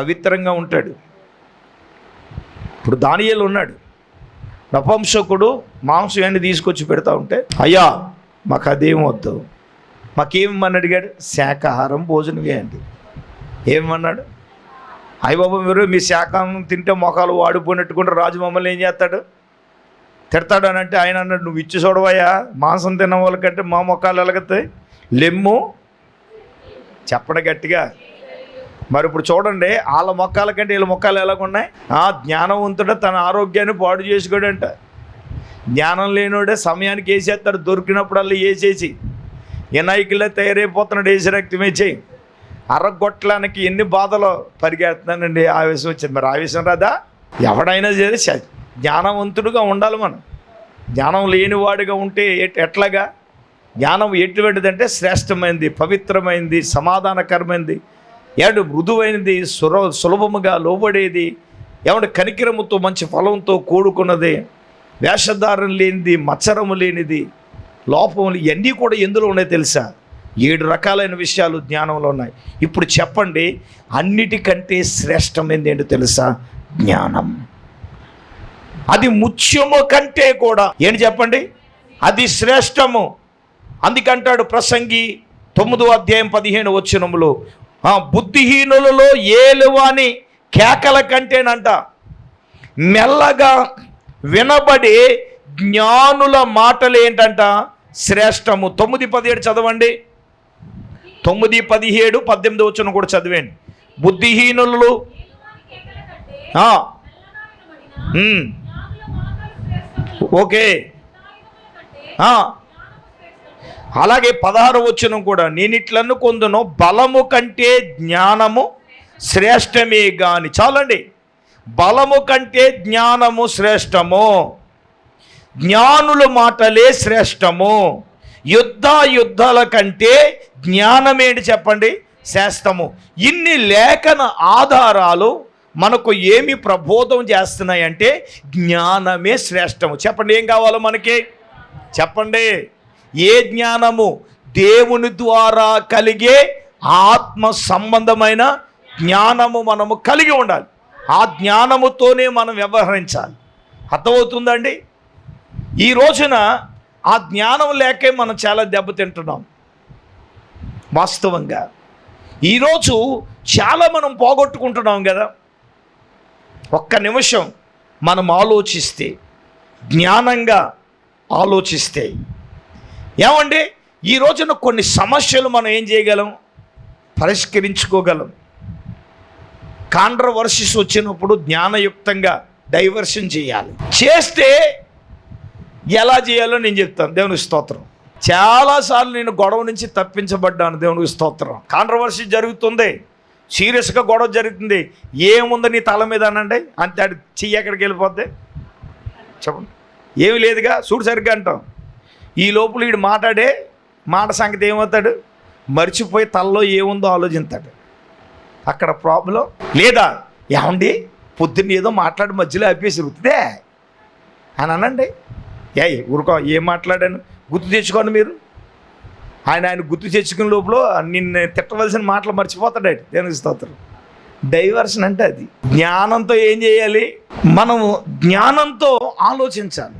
పవిత్రంగా ఉంటాడు. ఇప్పుడు దానియేలు ఉన్నాడు. నపంసకుడు మాంసం ఏంటి తీసుకొచ్చి పెడతా ఉంటే అయ్యా మాకు అదేం వద్దు. మాకేమని అడిగాడు? శాకాహారం భోజనమే అండి ఏమన్నాడు అయ్య బాబు మీరు మీ శాకాహారం తింటే మొఖాలు వాడిపోయినట్టుకుంటే రాజు మమ్మల్ని ఏం చేస్తాడు? తిడతాడు అని అంటే ఆయన అన్నాడు నువ్వు ఇచ్చి చూడవయ్యా మాంసం తిన్న వాళ్ళకంటే మా మొఖాలు ఎలగతాయి. లెమ్ము. చెప్పడం గట్టిగా మరి ఇప్పుడు చూడండి వాళ్ళ మొక్కల కంటే వీళ్ళ మొక్కలు ఎలాగున్నాయి? ఆ జ్ఞానవంతుడు తన ఆరోగ్యాన్ని పాడు చేసుకోడంట. జ్ఞానం లేనోడే సమయానికి వేసేస్తాడు. దొరికినప్పుడల్లా వేసేసి వినాయకులే తయారైపోతున్నాడు. వేసి రక్తం వేసేయి అరగొట్టడానికి ఎన్ని బాధలు పరిగెడుతున్నానండి. ఆవేశం వచ్చింది. మరి ఆవేశం రాదా? ఎవడైనా సరే జ్ఞానవంతుడుగా ఉండాలి మనం. జ్ఞానం లేనివాడిగా ఉంటే ఎట్లాగా? జ్ఞానం ఎటువంటిదంటే శ్రేష్టమైంది పవిత్రమైంది సమాధానకరమైంది. ఏమంటే మృదువైనది సుర సులభముగా లోబడేది ఏమంటే కనికిరముతో మంచి ఫలంతో కూడుకున్నది వేషధారం లేనిది మచ్చరము లేనిది లోపములు ఇవన్నీ కూడా ఎందులో ఉన్నాయి తెలుసా? ఏడు రకాలైన విషయాలు జ్ఞానంలో ఉన్నాయి. ఇప్పుడు చెప్పండి అన్నిటికంటే శ్రేష్టమైనది ఏంటో తెలుసా? జ్ఞానం. అది ముత్యము కంటే కూడా. ఏంటి చెప్పండి? అది శ్రేష్టము. అందుకంటాడు ప్రసంగి తొమ్మిదో అధ్యాయం పదిహేను వచ్చినములు బుద్ధిహీనులలో ఏలువాని కేకల కంటేనంట. మెల్లగా వినబడి జ్ఞానుల మాటలు ఏంటంట? శ్రేష్టము. తొమ్మిది పదిహేడు చదవండి. తొమ్మిది పదిహేడు పద్దెనిమిది వచ్చిన కూడా చదివేయండి. బుద్ధిహీనులు ఓకే. అలాగే పదహారు వచ్చిన కూడా నేనిట్లను కొందును బలము కంటే జ్ఞానము శ్రేష్టమే గాని చాలండి. బలము కంటే జ్ఞానము శ్రేష్టము జ్ఞానుల మాటలే శ్రేష్టము యుద్ధ యుద్ధాల కంటే జ్ఞానమేంటి చెప్పండి శ్రేష్టము. ఇన్ని లేఖన ఆధారాలు మనకు ఏమి ప్రబోధం చేస్తున్నాయంటే జ్ఞానమే శ్రేష్టము. చెప్పండి ఏం కావాలో మనకి? చెప్పండి. ఏ జ్ఞానము దేవుని ద్వారా కలిగే ఆత్మ సంబంధమైన జ్ఞానము మనము కలిగి ఉండాలి. ఆ జ్ఞానముతోనే మనం వ్యవహరించాలి. అర్థమవుతుందండి? ఈ రోజున ఆ జ్ఞానం లేకే మనం చాలా దెబ్బతింటున్నాం. వాస్తవంగా. ఈరోజు చాలా మనం పోగొట్టుకుంటున్నాం కదా. ఒక్క నిమిషం మనం ఆలోచిస్తే జ్ఞానంగా ఆలోచిస్తే ఏమండి? ఈ రోజున కొన్ని సమస్యలు మనం ఏం చేయగలం? పరిష్కరించుకోగలం. కాంట్రవర్సీస్ వచ్చినప్పుడు జ్ఞానయుక్తంగా డైవర్షన్ చేయాలి. చేస్తే ఎలా చేయాలో నేను చెప్తాను. దేవునికి స్తోత్రం. చాలాసార్లు నేను గొడవ నుంచి తప్పించబడ్డాను. దేవునికి స్తోత్రం. కాంట్రవర్సీ జరుగుతుంది. సీరియస్గా గొడవ జరుగుతుంది. ఏముంది నీ తల మీద అనండి? అంతే చెయ్యి ఎక్కడికి వెళ్ళిపోద్ది? చెప్పండి. ఏమి లేదుగా? చూడు సరిగ్గా అంటాం. ఈ లోపల వీడు మాట్లాడే మాట సంగతి ఏమవుతాడు? మర్చిపోయి తలలో ఏముందో ఆలోచిస్తాడు అక్కడ ప్రాబ్లం లేదా? ఏమండి? పొద్దున్న ఏదో మాట్లాడి మధ్యలో ఆపేసి రుతుదే అని అనండి. ఏ ఊరుకో ఏం మాట్లాడాను? గుర్తు తెచ్చుకోండి మీరు. ఆయన ఆయన గుర్తు తెచ్చుకునే లోపల నిన్ను తిట్టవలసిన మాటలు మర్చిపోతాడు దేనికి స్తోత్రం. డైవర్షన్ అంటే అది. జ్ఞానంతో ఏం చేయాలి? మనము జ్ఞానంతో ఆలోచించాలి.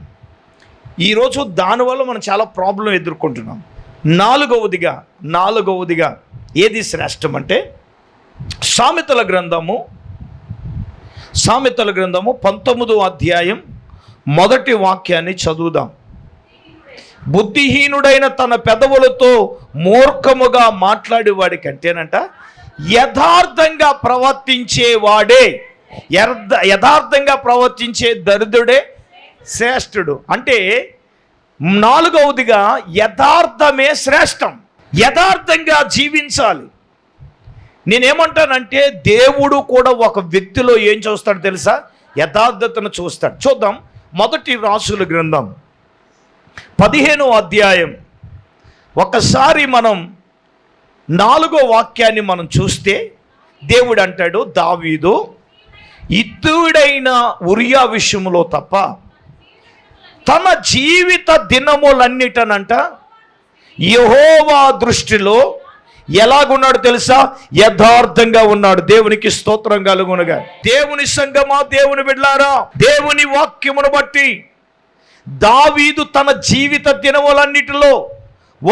ఈరోజు దానివల్ల మనం చాలా ప్రాబ్లం ఎదుర్కొంటున్నాం. నాలుగవదిగా నాలుగవదిగా ఏది శ్రేష్టం అంటే సామెతల గ్రంథము సామెతల గ్రంథము పంతొమ్మిదో అధ్యాయం మొదటి వాక్యాన్ని చదువుదాం. బుద్ధిహీనుడైన తన పెదవులతో మూర్ఖముగా మాట్లాడేవాడి కంటేనంట యథార్థంగా ప్రవర్తించేవాడే యథార్థంగా ప్రవర్తించే దరిద్రుడే శ్రేష్ఠుడు. అంటే నాలుగవదిగా యథార్థమే శ్రేష్టం. యథార్థంగా జీవించాలి. నేనేమంటానంటే దేవుడు కూడా ఒక వ్యక్తిలో ఏం చూస్తాడు తెలుసా? యథార్థతను చూస్తాడు. చూద్దాం మొదటి రాసుల గ్రంథం. పదిహేనో అధ్యాయం. ఒకసారి మనం నాలుగో వాక్యాన్ని మనం చూస్తే దేవుడు అంటాడు దావీదు ఇద్దుడైన ఉరియా విషయంలో తప్ప తన జీవిత దినములన్నిటనంట యహోవా దృష్టిలో ఎలాగున్నాడు తెలుసా? యథార్థంగా ఉన్నాడు. దేవునికి స్తోత్రం కలుగునగా. దేవుని సంగమా దేవుని బిడ్లారా? దేవుని వాక్యమును బట్టి దావీదు తన జీవిత దినములన్నిటిలో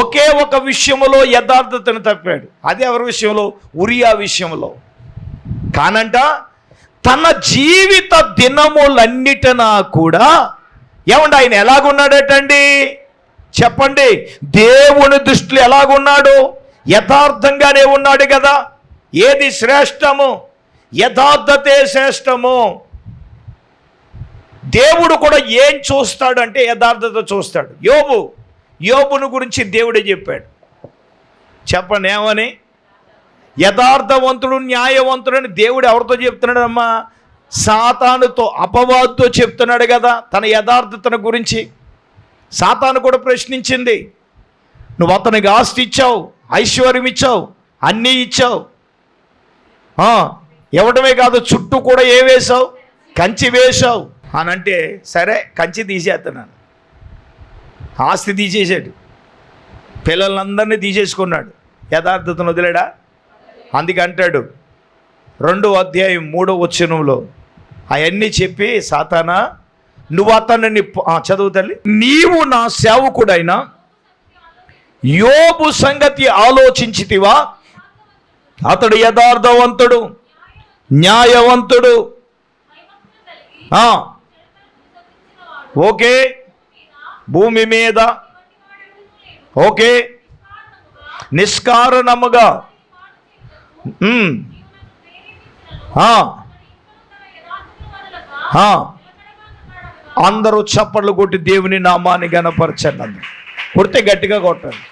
ఒకే ఒక విషయములో యథార్థతను తప్పాడు. అది ఎవరి విషయంలో? ఉరియా విషయంలో. కానంట తన జీవిత దినములన్నిటినా కూడా ఏమండి ఆయన ఎలాగున్నాడటండి? చెప్పండి. దేవుని దృష్టిలో ఎలాగున్నాడు? యథార్థంగానే ఉన్నాడు కదా. ఏది శ్రేష్టము? యథార్థతే శ్రేష్టము. దేవుడు కూడా ఏం చూస్తాడు అంటే యథార్థత చూస్తాడు. యోబు యోబును గురించి దేవుడే చెప్పాడు. చెప్పండి ఏమని? యథార్థవంతుడు న్యాయవంతుడు అని దేవుడు ఎవరితో చెప్తున్నాడమ్మా? సాతానుతో అపవాదుతో చెప్తున్నాడు కదా తన యథార్థతను గురించి. సాతాను కూడా ప్రశ్నించింది నువ్వు అతనికి ఆస్తి ఇచ్చావు ఐశ్వర్యం ఇచ్చావు అన్నీ ఇచ్చావు. ఇవ్వడమే కాదు చుట్టూ కూడా ఏ వేశావు? కంచి వేశావు. అని అంటే సరే కంచి తీసేస్తున్నాను. ఆస్తి తీసేసాడు పిల్లలందరినీ తీసేసుకున్నాడు. యథార్థతను వదిలేడా? అందుకంటాడు రెండో అధ్యాయం మూడో వచనంలో అవన్నీ చెప్పి సాతానా నువ్వు అతన్ని చదువు తల్లి. నీవు నా సేవకుడైన యోబు సంగతి ఆలోచించితివా? అతడు యథార్థవంతుడు న్యాయవంతుడు. ఓకే. భూమి మీద. ఓకే. నిష్కారణముగా అందరూ చప్పట్లు కొట్టి దేవుని నామాన్ని గనపరచండి కొడితే గట్టిగా కొట్టండి.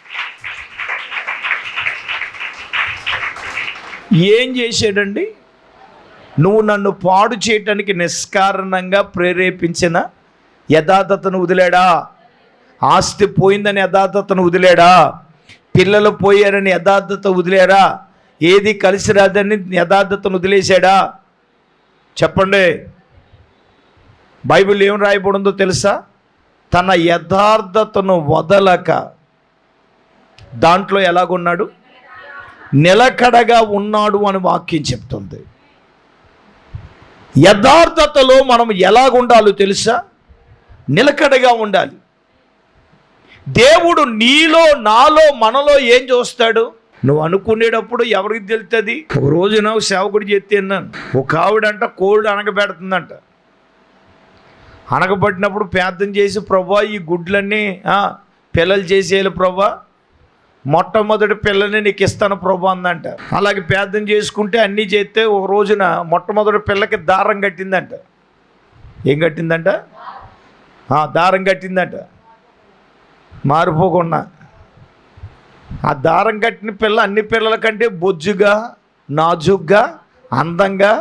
ఏం చేశాడండి నువ్వు నన్ను పాడు చేయటానికి నిష్కారణంగా ప్రేరేపించిన యథార్థతను వదిలేడా? ఆస్తి పోయిందని యథార్థతను వదిలేడా? పిల్లలు పోయారని యథార్థత వదిలేరా? ఏది కలిసి రాదని యథార్థతను వదిలేశాడా? చెప్పండి. బైబిల్ ఏం రాయబడిందో తెలుసా? తన యథార్థతను వదలక దాంట్లో ఎలాగున్నాడు? నిలకడగా ఉన్నాడు అని వాక్యం చెప్తుంది. యథార్థతలో మనం ఎలాగుండాలో తెలుసా? నిలకడగా ఉండాలి. దేవుడు నీలో నాలో మనలో ఏం చూస్తాడు? నువ్వు అనుకునేటప్పుడు ఎవరికి తెలుస్తుంది ఒక రోజు నాకు సేవకుడు చెప్తే అన్నాను. ఒక ఆవిడంట కోడి అనగబెడుతుందంట అనగబట్టినప్పుడు ప్రార్థన చేసి ప్రభా ఈ గుడ్లన్నీ పిల్లలు చేసేయాలి ప్రభా. మొట్టమొదటి పిల్లని నీకు ఇస్తాను ప్రభా అందంట. అలాగే ప్రార్థన చేసుకుంటే అన్నీ చేస్తే ఒక రోజున మొట్టమొదటి పిల్లకి దారం కట్టిందంట. ఏం కట్టిందంట? దారం కట్టిందంట. మారిపోకుండా. ఆ దారం కట్టిన పిల్ల అన్ని పిల్లల కంటే బొజ్జుగా నాజుగ్గా అందంగా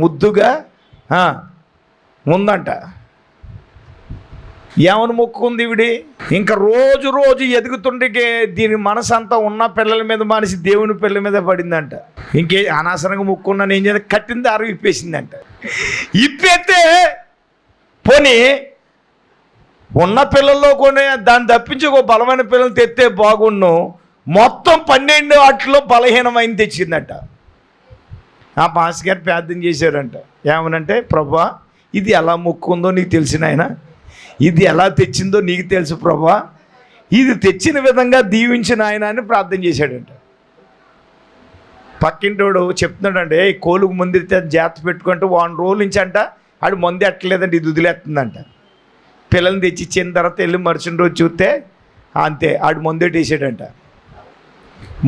ముద్దుగా ఉందంట. ఏమని మొక్కుకుంది ఇవిడి ఇంకా రోజు రోజు ఎదుగుతుండే దీని మనసు అంతా ఉన్న పిల్లల మీద మనిషి దేవుని పిల్లల మీద పడిందంట. ఇంకే అనవసరంగా మొక్కున్నాను ఏం చేయాలి కట్టింది అరవి ఇప్పేసిందంట ఇప్పేస్తే పోనీ ఉన్న పిల్లల్లో కొన్ని దాన్ని తప్పించి ఒక బలమైన పిల్లలు తెస్తే బాగుండు. మొత్తం పన్నెండు వాటిలో బలహీనమైన తెచ్చిందట. ఆ పాస్ గారు ప్రార్థన చేశారంట. ఏమనంటే ప్రభా ఇది ఎలా మొక్కుందో నీకు తెలిసిన ఆయన ఇది ఎలా తెచ్చిందో నీకు తెలుసు ప్రభా. ఇది తెచ్చిన విధంగా దీవించిన ఆయన అని ప్రార్థన చేశాడంట. పక్కింటోడు చెప్తున్నాడంటే ఏ కోలుకు ముందు జాగ్రత్త పెట్టుకుంటే వాన్ రోజుల నుంచి అంట ఆడు మంది ఎట్టలేదంటే ఇది వదిలేస్తుందంట. పిల్లల్ని తెచ్చి ఇచ్చిన తర్వాత వెళ్ళి మరుసటి రోజు చూస్తే అంతే ఆడు మందెట్టేసాడంట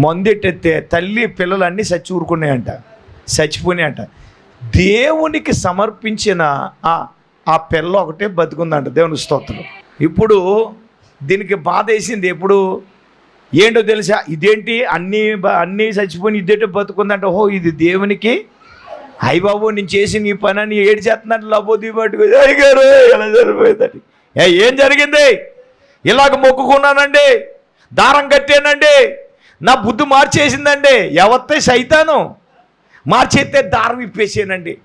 మందెట్టెత్తే తల్లి పిల్లలు అన్నీ చచ్చి ఊరుకున్నాయంట చచ్చిపోయినాయంట. దేవునికి సమర్పించిన ఆ ఆ పిల్ల ఒకటే బతుకుందంట దేవుని స్తోత్రం. ఇప్పుడు దీనికి బాధ వేసింది ఎప్పుడు? ఏంటో తెలుసా? ఇదేంటి? అన్నీ అన్నీ చచ్చిపోయి ఇదేంటో బతుకుందంట. ఓహో ఇది దేవునికి? అయ్య బాబు నేను చేసిన ఈ పని అని ఏడు చేస్తున్నట్టు లబోది పట్టుకు గారు ఎలా జరిపోయిందండి ఏ ఏం జరిగింది? ఇలాగ మొక్కుకున్నానండి దారం కట్టానండి నా బుద్ధి మార్చేసిందండి. ఎవత్తే సైతాను? మార్చేస్తే దారం ఇప్పేసానండి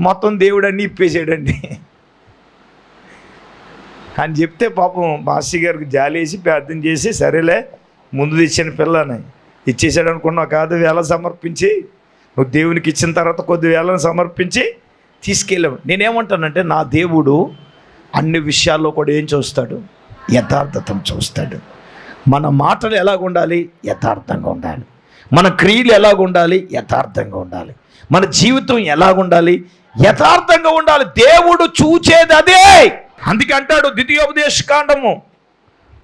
మొత్తం దేవుడు అన్నీ ఇప్పేసాడండి అని చెప్తే పాపం మాస్టర్ గారికి జాలేసి ప్రార్థన చేసి సరేలే ముందు తెచ్చిన పిల్లని ఇచ్చేసాడు అనుకున్నావు కాదు వేళ సమర్పించి నువ్వు దేవునికి ఇచ్చిన తర్వాత కొద్ది వేలను సమర్పించి తీసుకెళ్ళావు. నేనేమంటానంటే నా దేవుడు అన్ని విషయాల్లో కూడా ఏం చూస్తాడు? యథార్థతను చూస్తాడు. మన మాటలు ఎలాగ ఉండాలి? యథార్థంగా ఉండాలి. మన క్రియలు ఎలాగ ఉండాలి? యథార్థంగా ఉండాలి. మన జీవితం ఎలాగ ఉండాలి? యథార్థంగా ఉండాలి. దేవుడు చూచేది అదే. అందుకే అంటాడు ద్వితీయోపదేశ కాండము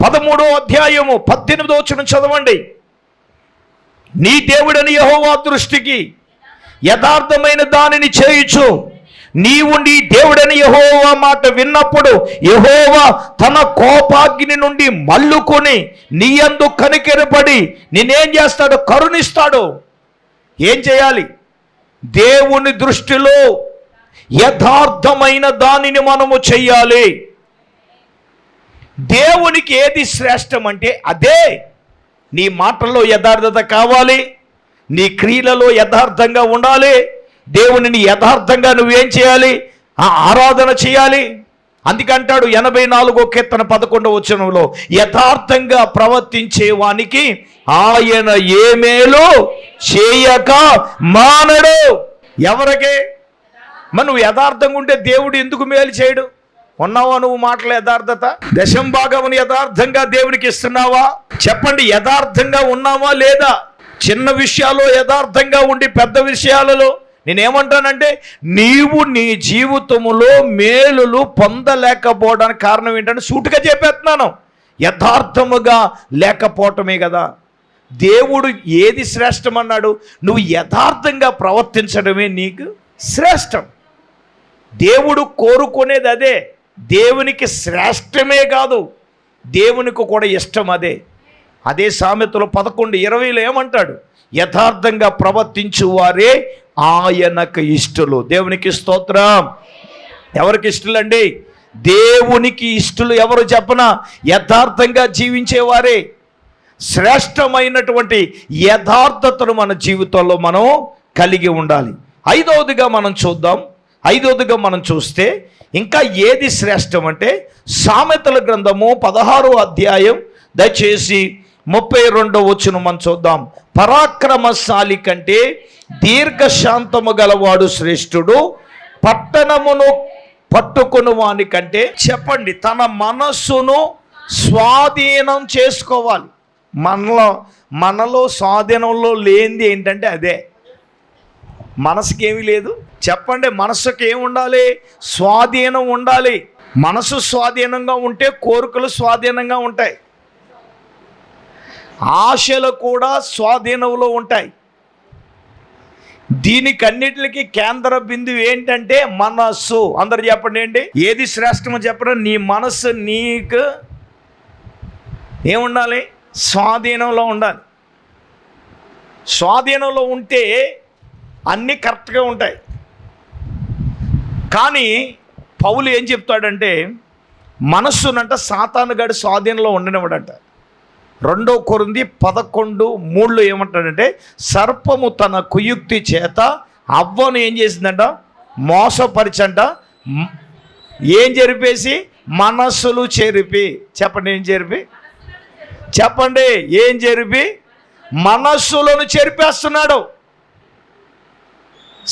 పదమూడో అధ్యాయము పద్దెనిమిదో వచ్చిన చదవండి. నీ దేవుడని యహోవా దృష్టికి యథార్థమైన దానిని చేయుచు. నీవు నీ దేవుడని యహోవా మాట విన్నప్పుడు యహోవా తన కోపాగ్ని నుండి మల్లుకొని నీ అందు కనికెరపడి నేనేం చేస్తాడు కరుణిస్తాడు. ఏం చేయాలి? దేవుని దృష్టిలో యథార్థమైన దానిని మనము చెయ్యాలి. దేవునికి ఏది శ్రేష్టం అంటే అదే. నీ మాటల్లో యథార్థత కావాలి. నీ క్రియలలో యథార్థంగా ఉండాలి. దేవునిని యథార్థంగా నువ్వేం చేయాలి? ఆ ఆరాధన చేయాలి? అందుకంటాడు ఎనభై నాలుగో కీర్తన పదకొండవ వచనంలో యథార్థంగా ప్రవర్తించే వానికి ఆయన ఏమేలో చేయక మానడు. ఎవరికే? మనం యథార్థంగా ఉంటే దేవుడు ఎందుకు మేలు చేయడు? ఉన్నావా నువ్వు మాటల యథార్థత? దశం భాగముని యథార్థంగా దేవునికి ఇస్తున్నావా? చెప్పండి యథార్థంగా ఉన్నావా లేదా? చిన్న విషయాల్లో యథార్థంగా ఉండి పెద్ద విషయాలలో నేనేమంటానంటే నీవు నీ జీవితంలో మేలులు పొందలేకపోవడానికి కారణం ఏంటంటే సూటుగా చెప్పేస్తున్నాను. యథార్థముగా లేకపోవటమే కదా. దేవుడు ఏది శ్రేష్టమన్నాడు? నువ్వు యథార్థంగా ప్రవర్తించడమే నీకు శ్రేష్టం. దేవుడు కోరుకునేది అదే. దేవునికి శ్రేష్టమే కాదు. దేవునికి కూడా ఇష్టం అదే. అదే సామెతలో పదకొండు ఇరవైలో ఏమంటాడు? యథార్థంగా ప్రవర్తించు వారే ఆయనకు ఇష్టలు. దేవునికి స్తోత్రం. ఎవరికి ఇష్టలండి? దేవునికి ఇష్టలు ఎవరు చెప్పన? యథార్థంగా జీవించేవారే. శ్రేష్టమైనటువంటి యథార్థతను మన జీవితంలో మనం కలిగి ఉండాలి. ఐదవదిగా మనం చూద్దాం. ఐదవదిగా మనం చూస్తే ఇంకా ఏది శ్రేష్టం అంటే సామెతల గ్రంథము పదహారో అధ్యాయం దయచేసి ముప్పై రెండో వచ్చిన మనం చూద్దాం. పరాక్రమశాలి కంటే దీర్ఘశాంతము గలవాడు శ్రేష్ఠుడు. పట్టణమును పట్టుకుని వాని కంటే చెప్పండి తన మనస్సును స్వాధీనం చేసుకోవాలి. మనలో మనలో స్వాధీనంలో లేనిది ఏంటంటే అదే. మనసుకి ఏమీ లేదు. చెప్పండి మనసుకి ఏమి ఉండాలి? స్వాధీనం ఉండాలి. మనసు స్వాధీనంగా ఉంటే కోరికలు స్వాధీనంగా ఉంటాయి. ఆశలు కూడా స్వాధీనంలో ఉంటాయి. దీనికన్నిటికి కేంద్ర బిందువు ఏంటంటే మనస్సు. అందరు చెప్పండి ఏంటి? ఏది శ్రేష్టమో చెప్పడం నీ మనస్సు నీకు ఏముండాలి? స్వాధీనంలో ఉండాలి. స్వాధీనంలో ఉంటే అన్నీ కరెక్ట్గా ఉంటాయి. కానీ పౌలు ఏం చెప్తాడంటే మనస్సునంట సాతానుగాడి స్వాధీనంలో ఉండనివ్వడంట. రెండో కొరింది పదకొండు మూడులో ఏమంటాడంటే సర్పము తన కుయుక్తి చేత అవ్వను ఏం చేసిందంట? మోసపరిచంట. ఏం జరిపేసి? మనస్సులు చెరిపి. చెప్పండి ఏం చెరిపి చెప్పండి ఏం జరిపి? మనస్సులను చెరిపేస్తున్నాడు.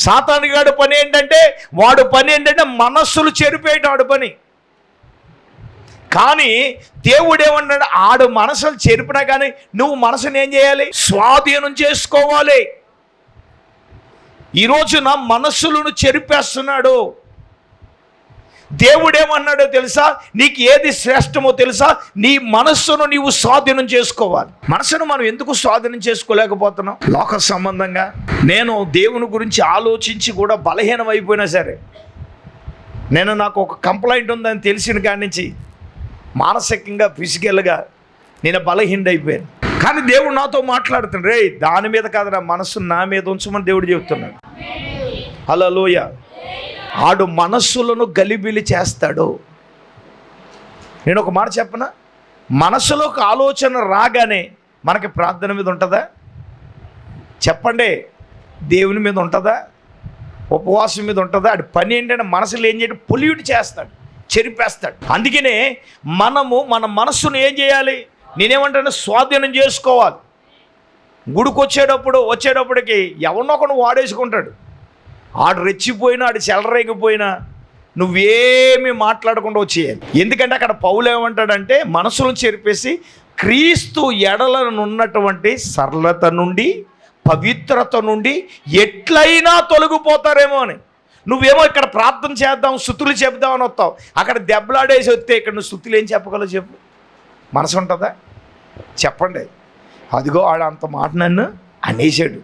సాతానుగాడు పని ఏంటంటే వాడు పని ఏంటంటే మనస్సులు చెరిపేయటం వాడు పని. కానీ దేవుడు ఏమన్నాడు ఆడు మనసులు చెరిపినా కానీ నువ్వు మనసును ఏం చేయాలి? స్వాధీనం చేసుకోవాలి. ఈరోజు నా మనస్సులను చెరిపేస్తున్నాడు. దేవుడేమన్నాడో తెలుసా? నీకు ఏది శ్రేష్టమో తెలుసా? నీ మనస్సును నీవు స్వాధీనం చేసుకోవాలి. మనసును మనం ఎందుకు స్వాధీనం చేసుకోలేకపోతున్నాం? లోక సంబంధంగా. నేను దేవుని గురించి ఆలోచించి కూడా బలహీనం అయిపోయినా సరే. నేను నాకు ఒక కంప్లైంట్ ఉందని తెలిసిన కాడి నుంచి మానసికంగా ఫిజికల్గా నేను బలహీనైపోయాను అయిపోయాను కానీ దేవుడు నాతో మాట్లాడుతున్నాడు రే దాని మీద కాదురా మనస్సు నా మీద ఉంచమని దేవుడు చెబుతున్నాడు. హలో లోయ ఆడు మనస్సులను గలిబిలి చేస్తాడు. నేను ఒక మాట చెప్పనా? మనసులోకి ఆలోచన రాగానే మనకి ప్రార్థన మీద ఉంటుందా? చెప్పండి. దేవుని మీద ఉంటుందా? ఉపవాసం మీద ఉంటుందా? ఆడి పని ఏంటంటే మనసులో ఏం చేయడం? పొల్యూట్ చేస్తాడు. చెరిపేస్తాడు. అందుకనే మనము మన మనస్సును ఏం చేయాలి? నేనేమంటాను? స్వాధీనం చేసుకోవాలి. గుడికి వచ్చేటప్పుడు వచ్చేటప్పటికి ఎవరినొకడు వాడేసుకుంటాడు. ఆడు రెచ్చిపోయినా ఆడు చెలరేగిపోయినా నువ్వేమి మాట్లాడకుండా వచ్చేయాలి. ఎందుకంటే అక్కడ పౌలు ఏమంటాడంటే మనసులను చెరిపేసి క్రీస్తు ఎడలనున్నటువంటి సరళత నుండి పవిత్రత నుండి ఎట్లయినా తొలగిపోతారేమో అని. నువ్వేమో ఇక్కడ ప్రార్థన చేద్దాం స్థుతులు చెప్దామని వస్తావు. అక్కడ దెబ్బలాడేసి వస్తే ఇక్కడ నువ్వు స్థుతులు ఏం చెప్పగలవు చెప్పు. మనసు ఉంటుందా? చెప్పండి. అదిగో ఆడ అంత మాట నన్ను అనేసాడు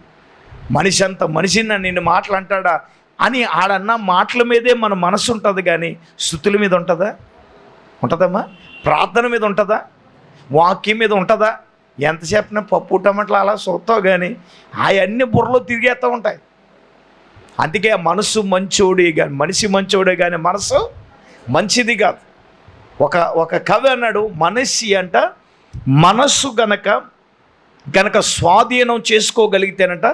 మనిషి అంత మనిషిని నన్ను నిన్ను మాటలు అంటాడా అని ఆడన్న మాటల మీదే మన మనసు ఉంటుంది కానీ స్థుతుల మీద ఉంటుందా? ఉంటుందమ్మా. ప్రార్థన మీద ఉంటుందా? వాక్యం మీద ఉంటుందా? ఎంత చెప్పినా పప్పు టమాటాలు అలా చూస్తావు కానీ అవన్నీ బుర్రలో తిరిగేస్తూ ఉంటాయి. అందుకే మనసు మంచోడే కానీ మనిషి మంచోడే కానీ మనసు మంచిది కాదు. ఒక ఒక కవి అన్నాడు మనిషి అంట మనస్సు గనక గనక స్వాధీనం చేసుకోగలిగితేనంట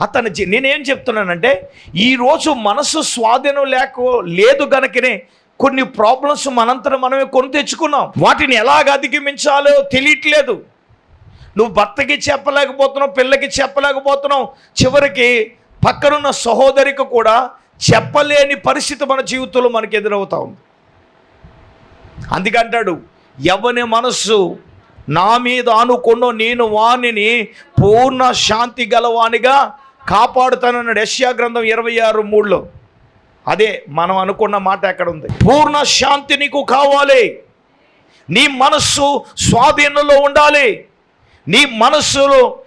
అతను నేనేం చెప్తున్నానంటే ఈరోజు మనసు స్వాధీనం లేక లేదు గనకనే కొన్ని ప్రాబ్లమ్స్ మనంతరం మనమే కొని తెచ్చుకున్నాం. వాటిని ఎలాగ అధిగమించాలో తెలియట్లేదు. నువ్వు భర్తకి చెప్పలేకపోతున్నావు పిల్లకి చెప్పలేకపోతున్నావు. చివరికి పక్కనున్న సహోదరికి కూడా చెప్పలేని పరిస్థితి మన జీవితంలో మనకి ఎదురవుతా ఉంది. అందుకంటాడు ఎవని మనస్సు నా మీద అనుకున్న నేను వాణిని పూర్ణ శాంతి గలవానిగా కాపాడుతానన్నాడు యశ్యా గ్రంథం ఇరవై ఆరు మూడులో. అదే మనం అనుకున్న మాట ఎక్కడ ఉంది? పూర్ణ శాంతి నీకు కావాలి. నీ మనస్సు స్వాధీనంలో ఉండాలి. నీ మనస్సులో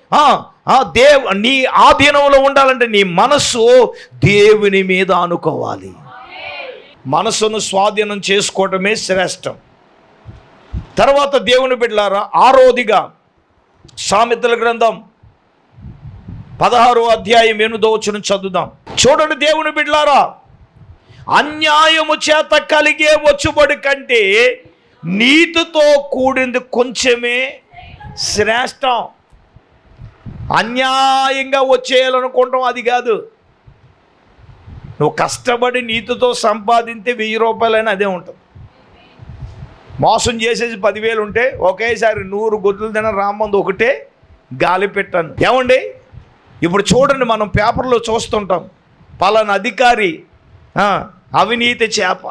ఆ, దేవ్ నీ ఆధీనంలో ఉండాలంటే నీ మనస్సు దేవుని మీద అనుకోవాలి మనసును స్వాధీనం చేసుకోవటమే శ్రేష్టం. తర్వాత దేవుని బిడ్డలారా ఆరోదిగా సామెతల గ్రంథం పదహారో అధ్యాయం ఎనిమిదో వచ్చిన చదువుదాం. చూడండి దేవుని బిడ్డలారా అన్యాయము చేత కలిగే వచ్చుబడి కంటే నీతితో కూడింది కొంచెమే శ్రేష్టం. అన్యాయంగా వచ్చేయాలనుకుంటాం అది కాదు. నువ్వు కష్టపడి నీతితో సంపాదించే వెయ్యి రూపాయలైనా అదే ఉంటుంది. మోసం చేసేసి పదివేలు ఉంటే ఒకేసారి నూరు గొద్దులు తిన రామ్మంది ఒకటే గాలి పెట్టాను. ఏమండి? ఇప్పుడు చూడండి మనం పేపర్లో చూస్తుంటాం. పలానా అధికారి అవినీతి చేప.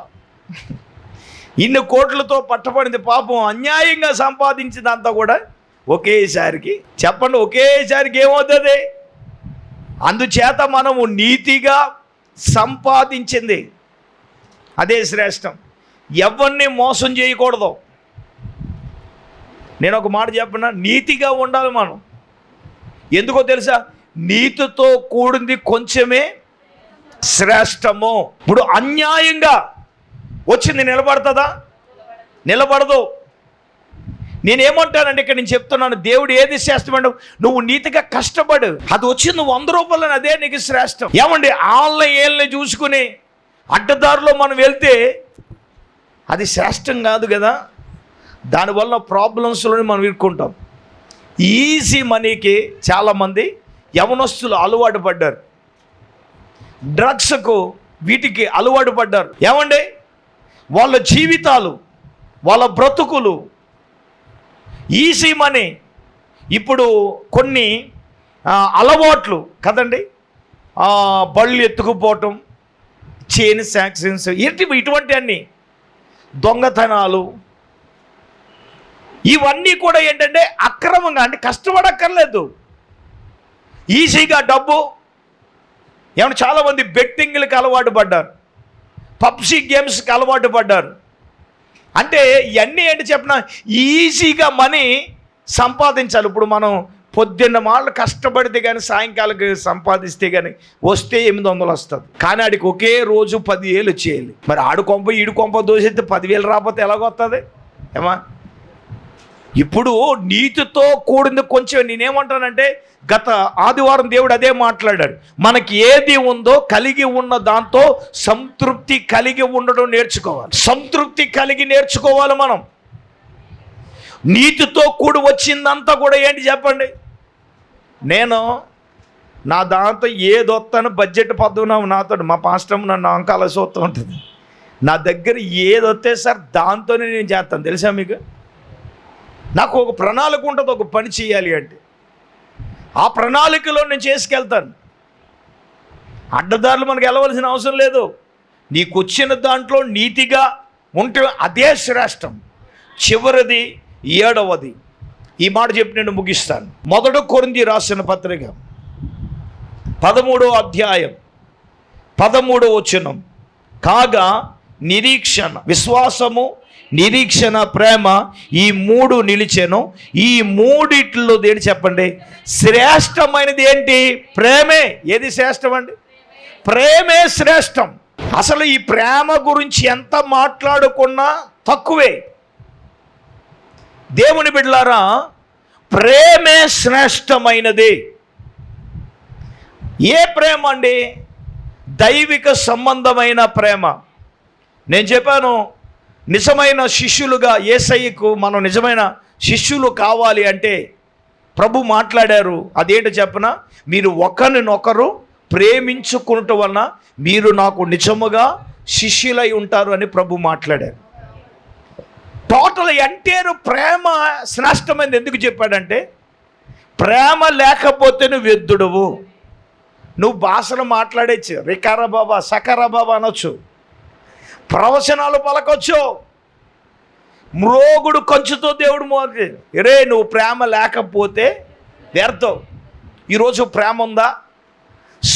ఇన్ని కోట్లతో పట్టబడింది పాపం అన్యాయంగా సంపాదించిందంతా కూడా ఒకేసారికి చెప్పండి ఒకేసారికి ఏమవుతుంది? అందుచేత మనము నీతిగా సంపాదించింది. అదే శ్రేష్టం. ఎవరిని మోసం చేయకూడదు. నేను ఒక మాట చెప్పిన? నీతిగా ఉండాలి మనం. ఎందుకో తెలుసా? నీతితో కూడింది కొంచెమే శ్రేష్టము. ఇప్పుడు అన్యాయంగా వచ్చింది నిలబడుతుందా? నిలబడదు. నేనేమంటానండి ఇక్కడ నేను చెప్తున్నాను దేవుడు ఏది శ్రేష్టమండు నువ్వు నీతిగా కష్టపడు. అది వచ్చింది వంద రూపాయలని అదే నీకు శ్రేష్టం. ఏమండి? ఆళ్ళ ఏళ్ళని చూసుకుని అడ్డదారిలో మనం వెళ్తే అది శ్రేష్టం కాదు కదా? దానివల్ల ప్రాబ్లమ్స్లోనే మనం ఇరుక్కుంటాం. ఈజీ మనీకి చాలామంది యవనస్తులు అలవాటు పడ్డారు. డ్రగ్స్కు వీటికి అలవాటు పడ్డారు. ఏమండి? వాళ్ళ జీవితాలు వాళ్ళ బ్రతుకులు ఈజీ మనీ ఇప్పుడు కొన్ని అలవాట్లు కదండి? బళ్ళు ఎత్తుకుపోవటం చైన్ శాంక్షన్స్ ఇటు ఇటువంటి అన్నీ? దొంగతనాలు. ఇవన్నీ కూడా ఏంటంటే అక్రమంగా అంటే కష్టపడక్కర్లేదు. ఈజీగా డబ్బు. ఏమన్నా చాలామంది బెట్టింగ్లకు అలవాటు పడ్డారు. పబ్జీ గేమ్స్కి అలవాటు పడ్డారు. అంటే ఇవన్నీ ఏంటి చెప్పిన? ఈజీగా మనీ సంపాదించాలి. ఇప్పుడు మనం పొద్దున్న వాళ్ళు కష్టపడితే కానీ సాయంకాలం సంపాదిస్తే కానీ వస్తే ఎనిమిది వందలు వస్తుంది. కానీ ఆడికి ఒకే రోజు పదివేలు వచ్చేయాలి. మరి ఆడు కొంప ఈడు కొంప దోసేస్తే పదివేలు రాకపోతే ఎలాగొస్తుంది ఏమా? ఇప్పుడు నీతితో కూడింది కొంచెం నేనేమంటానంటే గత ఆదివారం దేవుడు అదే మాట్లాడాడు. మనకి ఏది ఉందో కలిగి ఉన్న దాంతో సంతృప్తి కలిగి ఉండడం నేర్చుకోవాలి. సంతృప్తి కలిగి నేర్చుకోవాలి మనం. నీతితో కూడి వచ్చిందంతా కూడా ఏంటి చెప్పండి? నేను నా దాంతో ఏదొత్తాను బడ్జెట్ పద్దున్నావు నాతో మా పాస్టమ్ నన్ను అంకాలసి వస్తూ ఉంటుంది నా దగ్గర ఏదొస్తే సార్ దాంతోనే నేను చేస్తాను. తెలుసా మీకు? నాకు ఒక ప్రణాళిక ఉంటుంది ఒక పని చేయాలి అంటే. ఆ ప్రణాళికలో నేను చేసుకెళ్తాను. అడ్డదారులు మనకు వెళ్ళవలసిన అవసరం లేదు. నీకు వచ్చిన దాంట్లో నీతిగా ఉంటే అదే శ్రేష్టం. చివరిది ఏడవది. ఈ మాట చెప్పి నేను ముగిస్తాను. మొదట కొరింది రాసిన పత్రిక. పదమూడో అధ్యాయం. పదమూడో వచనం. కాగా నిరీక్షణ విశ్వాసము నిరీక్షణ ప్రేమ ఈ మూడు నిలిచెను. ఈ మూడిట్లో దేని చెప్పండి? శ్రేష్టమైనది ఏంటి? ప్రేమే. ఏది శ్రేష్టం అండి? ప్రేమే శ్రేష్టం. అసలు ఈ ప్రేమ గురించి ఎంత మాట్లాడుకున్నా తక్కువే. దేవుని బిడ్డలారా ప్రేమే శ్రేష్టమైనది. ఏ ప్రేమ అండి? దైవిక సంబంధమైన ప్రేమ. నేను చెప్పాను నిజమైన శిష్యులుగా ఏసయ్యకు మనం నిజమైన శిష్యులు కావాలి అంటే ప్రభు మాట్లాడారు. అదేంటో చెప్పన? మీరు ఒకరినొకరు ప్రేమించుకున్నట వలన మీరు నాకు నిజముగా శిష్యులై ఉంటారు అని ప్రభు మాట్లాడారు. టోటల్ ఎంటైర్ ప్రేమ శ్రేష్టమైనది ఎందుకు చెప్పాడంటే ప్రేమ లేకపోతే నువ్వు ఎద్దుడువు. నువ్వు భాషను మాట్లాడేచ్చు. రికారా బాబా సకారా బాబా అనొచ్చు. ప్రవచనాలు పలకొచ్చు. మ్రోగుడు కంచుతో దేవుడు మోగి. రే నువ్వు ప్రేమ లేకపోతే వ్యర్థం. ఈరోజు ప్రేమ ఉందా?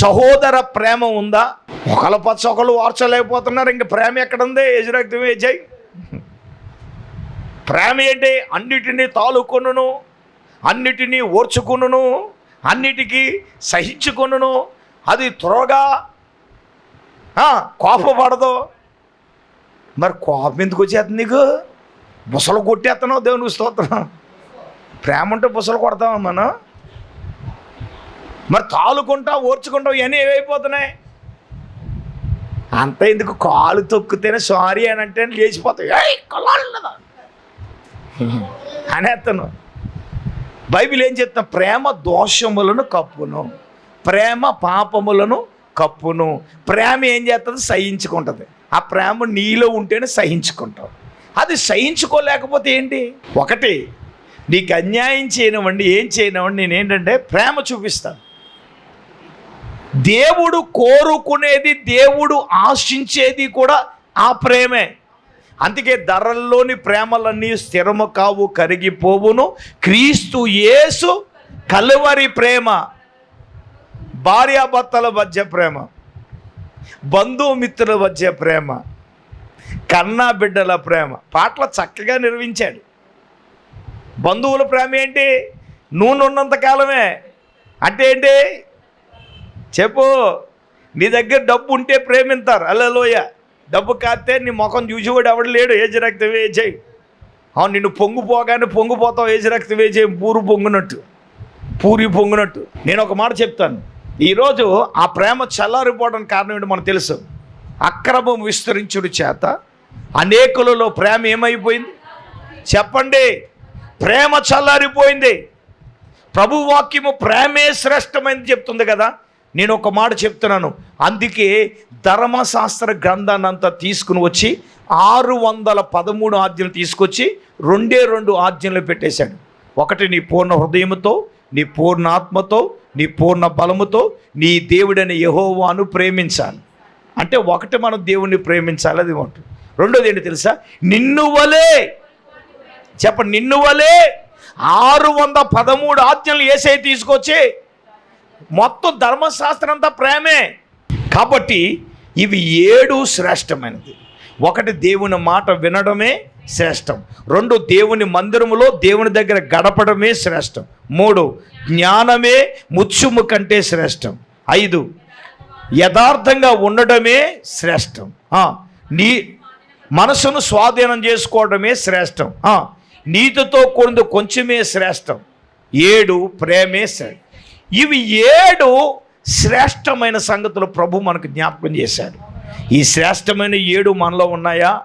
సహోదర ప్రేమ ఉందా? ఒకళ్ళ పచ్చ ఒకళ్ళు వార్చలేకపోతున్నారు ఇంక ప్రేమ ఎక్కడుంది? యజురక్తం ఏజాయి ప్రేమ ఏంటి? అన్నిటినీ తాలుకొనును అన్నిటినీ ఓర్చుకును అన్నిటికీ సహించుకొనును. అది త్వరగా కోపపడదు. మరి కోపం ఎందుకు వచ్చేస్తుంది నీకు? బుసలు కొట్టేస్తున్నావు దేవుని స్తోత్రం. ప్రేమ ఉంటే బుసలు కొడతామా మనం. మరి తాలుకుంటా ఓర్చుకుంటాం ఇవన్నీ ఏమైపోతున్నాయి? అంత ఎందుకు కాలు తొక్కితేనే సారీ అని అంటే లేచిపోతాయి ఏయ్ అనేస్తాను బైబిల్ ఏం చెప్తాం? ప్రేమ దోషములను కప్పును. ప్రేమ పాపములను కప్పును. ప్రేమ ఏం చేస్తుంది సహించుకుంటుంది. ఆ ప్రేమ నీలో ఉంటేనే సహించుకుంటావు. అది సహించుకోలేకపోతే ఏంటి? ఒకటి నీకు అన్యాయం చేయనివ్వండి ఏం చేయనివ్వండి నేను ఏంటంటే ప్రేమ చూపిస్తాను. దేవుడు కోరుకునేది దేవుడు ఆశించేది కూడా ఆ ప్రేమే. అందుకే ధరల్లోని ప్రేమలన్నీ స్థిరము కావు కరిగిపోవును. క్రీస్తు యేసు కలువరి ప్రేమ భార్యాభర్తల మధ్య ప్రేమ. బంధుమిత్రుల మధ్య ప్రేమ కన్నా బిడ్డల ప్రేమ. పాటలు చక్కగా నిర్మించాడు బంధువుల ప్రేమ ఏంటి? నూనె ఉన్నంత కాలమే. అంటే ఏంటి? చెప్పు. నీ దగ్గర డబ్బు ఉంటే ప్రేమింతారు. అల్లలోయ. డబ్బు కాస్తే నీ ముఖం చూసేవాడు ఎవడు లేడు. ఏజ్ రక్తం వేచేయి అవును నిన్ను పొంగిపోగానే పొంగిపోతావు. ఏజ్ రక్తం వేచేయి పూరు పొంగినట్టు. పూరి పొంగినట్టు. నేను ఒక మాట చెప్తాను. ఈరోజు ఆ ప్రేమ చల్లారిపోవడానికి కారణం ఏంటి మనకు తెలుసు. అక్రమం విస్తరించుడు చేత అనేకులలో ప్రేమ ఏమైపోయింది? చెప్పండి. ప్రేమ చల్లారిపోయింది. ప్రభు వాక్యము ప్రేమే శ్రేష్టమైంది చెప్తుంది కదా. నేను ఒక మాట చెప్తున్నాను. అందుకే ధర్మశాస్త్ర గ్రంథాన్ని అంతా తీసుకుని వచ్చి ఆరు వందల పదమూడు ఆజ్ఞలు తీసుకొచ్చి రెండే రెండు ఆజ్ఞలు పెట్టేశాడు. ఒకటి నీ పూర్ణ హృదయముతో నీ పూర్ణ ఆత్మతో నీ పూర్ణ బలముతో నీ దేవుడని యహోవాను ప్రేమించాలి. అంటే ఒకటి మనం దేవుణ్ణి ప్రేమించాలి అది ఒకటి. రెండోది ఏంటి తెలుసా? నిన్ను వలే చెప్ప నిన్ను వలే ఆరు వంద పదమూడు ఆజ్ఞలు ఏసై తీసుకొచ్చి మొత్తం ధర్మశాస్త్రం అంతా ప్రేమే. కాబట్టి ఇవి ఏడు శ్రేష్టమైనది. ఒకటి దేవుని మాట వినడమే శ్రేష్టం. రెండు దేవుని మందిరములో దేవుని దగ్గర గడపడమే శ్రేష్టం. మూడు జ్ఞానమే ముత్యము కంటే శ్రేష్టం. ఐదు యథార్థంగా ఉండడమే శ్రేష్టం. నీ మనసును స్వాధీనం చేసుకోవడమే శ్రేష్టం. నీతితో కూడిన కొంచెమే శ్రేష్టం. ఏడు ప్రేమే శ్రేష్టం ఇవి ఏడు శ్రేష్టమైన సంగతులు ప్రభు మనకు జ్ఞాపకం చేశాడు. ఈ శ్రేష్టమైన ఏడు మనలో ఉన్నాయా?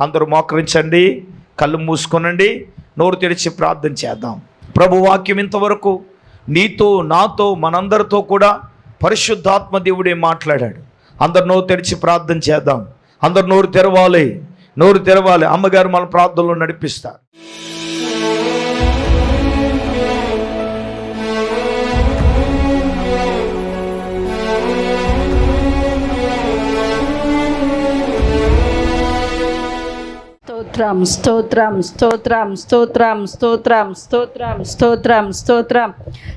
అందరూ మోకరించండి కళ్ళు మూసుకొనండి నోరు తెరిచి ప్రార్థన చేద్దాం. ప్రభు వాక్యం ఇంతవరకు నీతో నాతో మనందరితో కూడా పరిశుద్ధాత్మ దేవుడే మాట్లాడాడు. అందరు నోరు తెరిచి ప్రార్థన చేద్దాం. అందరు నోరు తెరవాలి నోరు తెరవాలి. అమ్మగారు మన ప్రార్థనలో నడిపిస్తారు. స్తోత్రం స్తోత్రం స్తోత్రం స్తోత్రం స్తోత్రం స్తోత్రం స్తోత్రం స్తోత్రం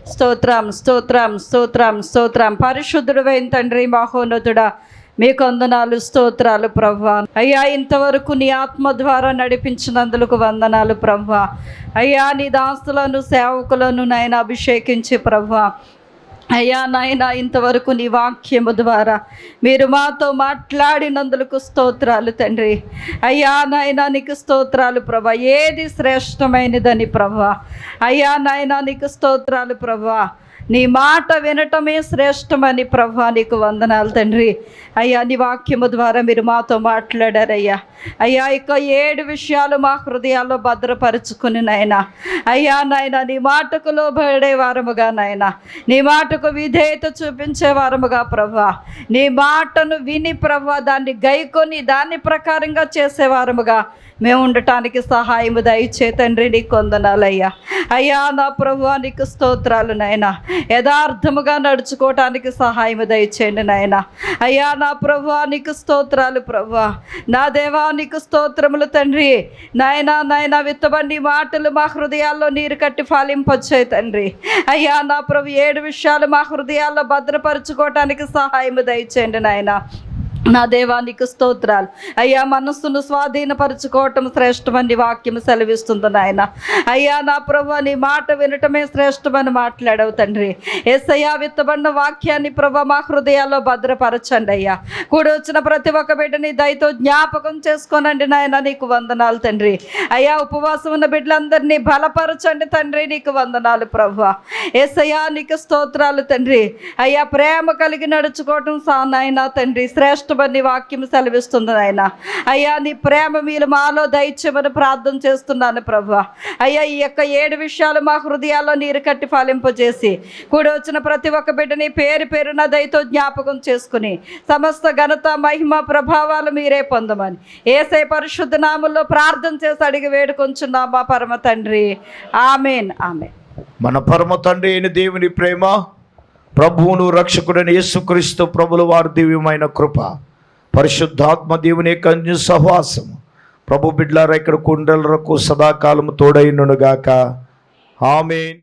స్తోత్రం స్తోత్రం స్తోత్రం స్తోత్రం పరిశుద్ధుడు తండ్రి మహోన్నతుడా మీకు వందనాలు స్తోత్రాలు ప్రభా అయ్యా ఇంతవరకు నీ ఆత్మ ద్వారా నడిపించినందులకు వందనాలు ప్రభా అయ్యా నీ దాస్తులను సేవకులను నాయన అభిషేకించి ప్రభా అయ్యా నాయన ఇంతవరకు నీ వాక్యము ద్వారా మీరు మాతో మాట్లాడినందులకు స్తోత్రాలు తండ్రి. అయ్యా నాయన నీకు స్తోత్రాలు ప్రభా. ఏది శ్రేష్టమైనదని ప్రభా. అయ్యా నాయన నీకు స్తోత్రాలు ప్రభా. నీ మాట వినటమే శ్రేష్టమని ప్రభా నీకు వందనాలు తండ్రి. అయ్యా నీ వాక్యము ద్వారా మీరు మాతో మాట్లాడారయ్యా. అయ్యా ఇక ఏడు విషయాలు మా హృదయాల్లో భద్రపరుచుకుని నాయన. అయ్యా నాయన నీ మాటకు లోబడే వారముగా నాయన. నీ మాటకు విధేయత చూపించే వారముగా ప్రభా. నీ మాటను విని ప్రభా దాన్ని గైకొని దాని ప్రకారంగా చేసేవారముగా మేము ఉండటానికి సహాయము దయచే తండ్రి నీకు వందనాలయ్యా. అయ్యా నా ప్రభు నీకు స్తోత్రాలు నాయనా. యథార్థముగా నడుచుకోవటానికి సహాయం దయచేయండి నాయన. అయ్యా నా ప్రభు నీకు స్తోత్రాలు ప్రభు నా దేవా నీకు స్తోత్రములు తండ్రి. నాయన నాయన విత్తబండి మాటలు మా హృదయాల్లో నీరు కట్టి ఫలింపొచ్చాయి తండ్రి. అయ్యా నా ప్రభు ఏడు విషయాలు మా హృదయాల్లో భద్రపరుచుకోవటానికి సహాయం దయచేయండి నాయన. నా దేవానికి స్తోత్రాలు. అయ్యా మనస్సును స్వాధీనపరచుకోవటం శ్రేష్టమని వాక్యం సెలవిస్తుంది నాయన. అయ్యా నా ప్రభు నీ మాట వినటమే శ్రేష్టమని మాట్లాడవు తండ్రి. ఎస్ఐయా విత్తబడిన వాక్యాన్ని ప్రభు మా హృదయాల్లో భద్రపరచండి అయ్యా. కూడి వచ్చిన ప్రతి ఒక్క బిడ్డని దయతో జ్ఞాపకం చేసుకోనండి నాయన నీకు వందనాలు తండ్రి. అయ్యా ఉపవాసం ఉన్న బిడ్డలందరినీ బలపరచండి తండ్రి నీకు వందనాలు ప్రభు. ఎస్ఐయా నీకు స్తోత్రాలు తండ్రి. అయ్యా ప్రేమ కలిగి నడుచుకోవటం సా నాయన తండ్రి ఇష్టమని వాక్యం సెలవిస్తుంది నాయన. అయ్యా నీ ప్రేమ మీరు మాలో దయచేమని ప్రార్థన చేస్తున్నాను ప్రభు. అయ్యా ఈ యొక్క ఏడు విషయాలు మా హృదయాల్లో నీరు కట్టి ఫలింపజేసి కూడి వచ్చిన ప్రతి ఒక్క బిడ్డని పేరు పేరున దయతో జ్ఞాపకం చేసుకుని సమస్త ఘనత మహిమ ప్రభావాలు మీరే పొందమని. ఏసై పరిశుద్ధ నామంలో ప్రార్థన చేసి అడిగి వేడుకొంచున్నా మా పరమ తండ్రి. ఆమెన్ ఆమె మన పరమ తండ్రి అయిన దేవుని ప్రేమ ప్రభువును రక్షకుడైన యేసుక్రీస్తు ప్రభుల వారి దివ్యమైన కృప పరిశుద్ధాత్మ దేవుని కంజు సహవాసం. ప్రభు బిడ్లారా ఇక్కడ కుండలకు సదాకాలము తోడైనగాక ఆమె